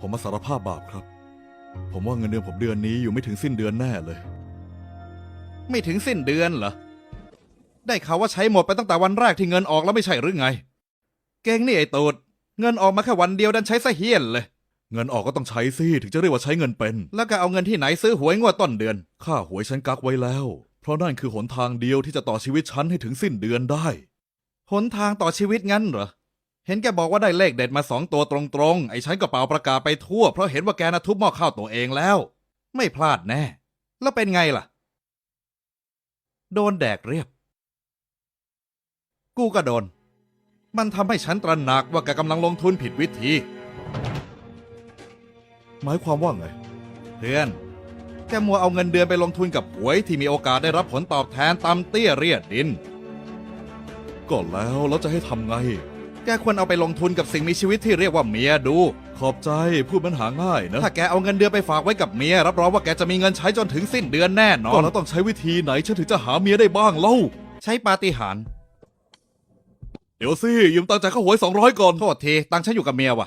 ผมมาสารภาพบาปครับ ผมว่าเงินเดือนผมเดือนนี้อยู่ไม่ถึงสิ้นเดือนแน่เลย ไม่ถึงสิ้นเดือนเหรอ ได้ข่าวว่าใช้หมดไปตั้งแต่วันแรกที่เงินออกแล้วไม่ใช่หรือไง เก่งนี่ไอ้ตูด เงินออกมาแค่วันเดียวดันใช้ซะเฮี้ยนเลย เงินออกก็ต้องใช้สิถึงจะเรียกว่าใช้เงินเป็น แล้วก็เอาเงินที่ไหนซื้อหวยงวดต้นเดือน ค่าหวยฉันกักไว้แล้ว เพราะนั่นคือหนทางเดียวที่จะต่อชีวิตฉันให้ถึงสิ้นเดือนได้ หนทางต่อชีวิตงั้นเหรอ เห็นแกบอกว่าได้เลขเด็ดมาสองตัวตรงๆ ไอ้ฉันก็เป่าประกาศไปทั่ว เพราะเห็นว่าแกน่ะทุบหม้อข้าวตัวเองแล้ว ไม่พลาดแน่ แล้วเป็นไงล่ะ โดนแดกเรียบ กูก็โดน มันทำให้ฉันตระหนักว่าแกกำลังลงทุนผิดวิธี หมายความว่าไง เพื่อน แกมัวเอาเงินเดือนไปลงทุนกับหวยที่มีโอกาสได้รับผลตอบแทนตำเตี้ยเรียดดิน ก็แล้วแล้วจะให้ทำไง แกควรเอาไปลงทุนกับสิ่งมีชีวิตที่เรียกว่าเมียดู ขอบใจพูดมันหาง่ายนะ ถ้าแกเอาเงินเดือนไปฝากไว้กับเมีย รับรองว่าแกจะมีเงินใช้จนถึงสิ้นเดือนแน่นอก็นแล้วต้องใช้วิธีไหนฉันถึงจะหาเมียได้บ้างเล่า ใช้ปาฏิหาริย์เดี๋ยวสิยืมตังค์จากข้าหวยสองร้อยก่อน โทษที ตังค์ฉันอยู่กับเมียว่ะ